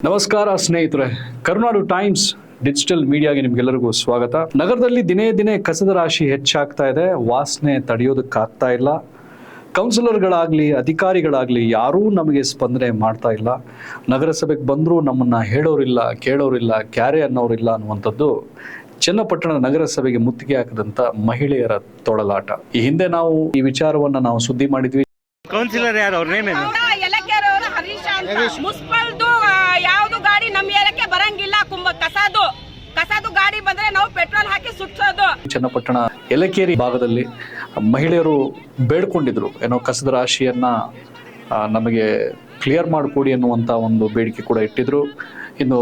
ನಮಸ್ಕಾರ ಸ್ನೇಹಿತರೆ ಕರುನಾಡು times digital ಮೀಡಿಯಾಗೆ ನಿಮ್ಗೆಲ್ಲರಿಗೂ ಸ್ವಾಗತ. ನಗರದಲ್ಲಿ ದಿನೇ ದಿನೇ ಕಸದ ರಾಶಿ ಹೆಚ್ಚಾಗ್ತಾ ಇದೆ ವಾಸನೆ ತಡೆಯೋದಕ್ಕಾಗ್ತಾ ಇಲ್ಲ. ಕೌನ್ಸಿಲರ್ಗಳಾಗಲಿ ಅಧಿಕಾರಿಗಳಾಗಲಿ ಯಾರೂ ನಮಗೆ ಸ್ಪಂದನೆ ಮಾಡ್ತಾ ಇಲ್ಲ. ನಗರಸಭೆಗೆ ಬಂದರೂ ನಮ್ಮನ್ನು ಹೇಳೋರಿಲ್ಲ ಕೇಳೋರಿಲ್ಲ ಕ್ಯಾರೆ ಅನ್ನೋರಿಲ್ಲ ಅನ್ನುವಂಥದ್ದು ಚನ್ನಪಟ್ಟಣ ನಗರಸಭೆಗೆ ಮುತ್ತಿಗೆ ಹಾಕದಂಥ ಮಹಿಳೆಯರ ತೊಳಲಾಟ ಈ ಹಿಂದೆ ನಾವು ಈ ವಿಚಾರವನ್ನು ನಾವು ಸುದ್ದಿ ಮಾಡಿದ್ವಿ. ಕೌನ್ಸಿಲರ್ ಯಾರು ಅವ್ರ ನೇಮ್ ಏನು ಅವ್ರ ಎಲಕೆರವರು ಹರೀಶ ಅಂತ ಮುನ್ಸಿಪಲ್ದು ಯಾವ್ದು ಗಾಡಿ ನಮ್ಮ ಏಲಕ್ಕೆ ಬರಂಗಿಲ್ಲ ಕುಂಭ ಕಸದು ಕಸದು ಗಾಡಿ ಬಂದ್ರೆ ನಾವು ಪೆಟ್ರೋಲ್ ಹಾಕಿ ಸುಟ್ಟೋದು ಚನ್ನಪಟ್ಟಣ ಎಲೆಕೇರಿ ಭಾಗದಲ್ಲಿ ಮಹಿಳೆಯರು ಬೇಡ್ಕೊಂಡಿದ್ರು. ಏನೋ ಕಸದ ರಾಶಿಯನ್ನ ನಮಗೆ ಕ್ಲಿಯರ್ ಮಾಡಿಕೊಡಿ ಅನ್ನುವಂಥ ಒಂದು ಬೇಡಿಕೆ ಕೂಡ ಇಟ್ಟಿದ್ರು. ಇನ್ನು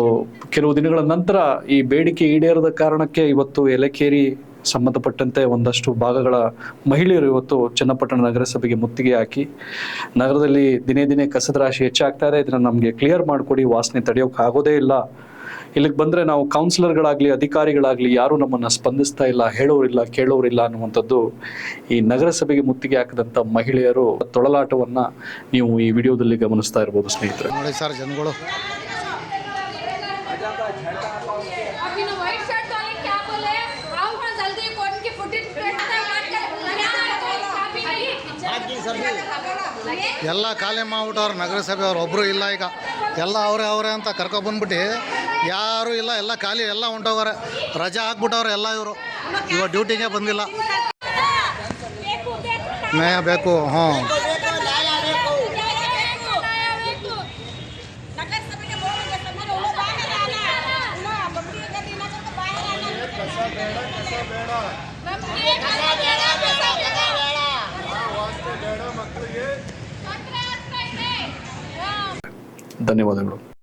ಕೆಲವು ದಿನಗಳ ನಂತರ ಈ ಬೇಡಿಕೆ ಈಡೇರದ ಕಾರಣಕ್ಕೆ ಇವತ್ತು ಎಲೆಕೇರಿ ಸಂಬಂಧಪಟ್ಟಂತೆ ಒಂದಷ್ಟು ಭಾಗಗಳ ಮಹಿಳೆಯರು ಇವತ್ತು ಚನ್ನಪಟ್ಟಣ ನಗರಸಭೆಗೆ ಮುತ್ತಿಗೆ ಹಾಕಿ, ನಗರದಲ್ಲಿ ದಿನೇ ದಿನೇ ಕಸದ ರಾಶಿ ಹೆಚ್ಚಾಗ್ತಾ ಇದೆ. ಇದನ್ನು ನಮಗೆ ಕ್ಲಿಯರ್ ಮಾಡಿಕೊಡಿ, ವಾಸನೆ ತಡೆಯೋಕೆ ಆಗೋದೇ ಇಲ್ಲ. ಇಲ್ಲಿಗೆ ಬಂದರೆ ನಾವು ಕೌನ್ಸಿಲರ್ಗಳಾಗಲಿ ಅಧಿಕಾರಿಗಳಾಗಲಿ ಯಾರೂ ನಮ್ಮನ್ನು ಸ್ಪಂದಿಸ್ತಾ ಇಲ್ಲ ಹೇಳೋರಿಲ್ಲ ಕೇಳೋರಿಲ್ಲ ಅನ್ನುವಂಥದ್ದು ಈ ನಗರಸಭೆಗೆ ಮುತ್ತಿಗೆ ಹಾಕಿದಂಥ ಮಹಿಳೆಯರು ತೊಳಲಾಟವನ್ನು ನೀವು ಈ ವಿಡಿಯೋದಲ್ಲಿ ಗಮನಿಸ್ತಾ ಇರ್ಬೋದು ಸ್ನೇಹಿತರೆ. ನೋಡಿ ಸರ್ ಜನಗಳು. ಎಲ್ಲ ಖಾಲಿ ಮಾಡ್ಬಿಟ್ಟವ್ರು ನಗರಸಭೆ ಅವ್ರು ಒಬ್ಬರು ಇಲ್ಲ ಈಗ. ಎಲ್ಲ ಅವರೇ ಅವರೇ ಅಂತ ಕರ್ಕೊಬಂದ್ಬಿಟ್ಟು ಯಾರು ಇಲ್ಲ ಎಲ್ಲ ಖಾಲಿ ಎಲ್ಲ ಹೊಂಟೋಗಾರೆ ರಜಾ ಹಾಕ್ಬಿಟ್ಟವ್ರೆ ಎಲ್ಲ ಇವರು. ಇವಾಗ ಡ್ಯೂಟಿಗೆ ಬಂದಿಲ್ಲ. ನ್ಯಾಯ ಬೇಕು ಹ್ಞೂ. ನಗರಸಭೆಗೆ ధన్యవాదములు.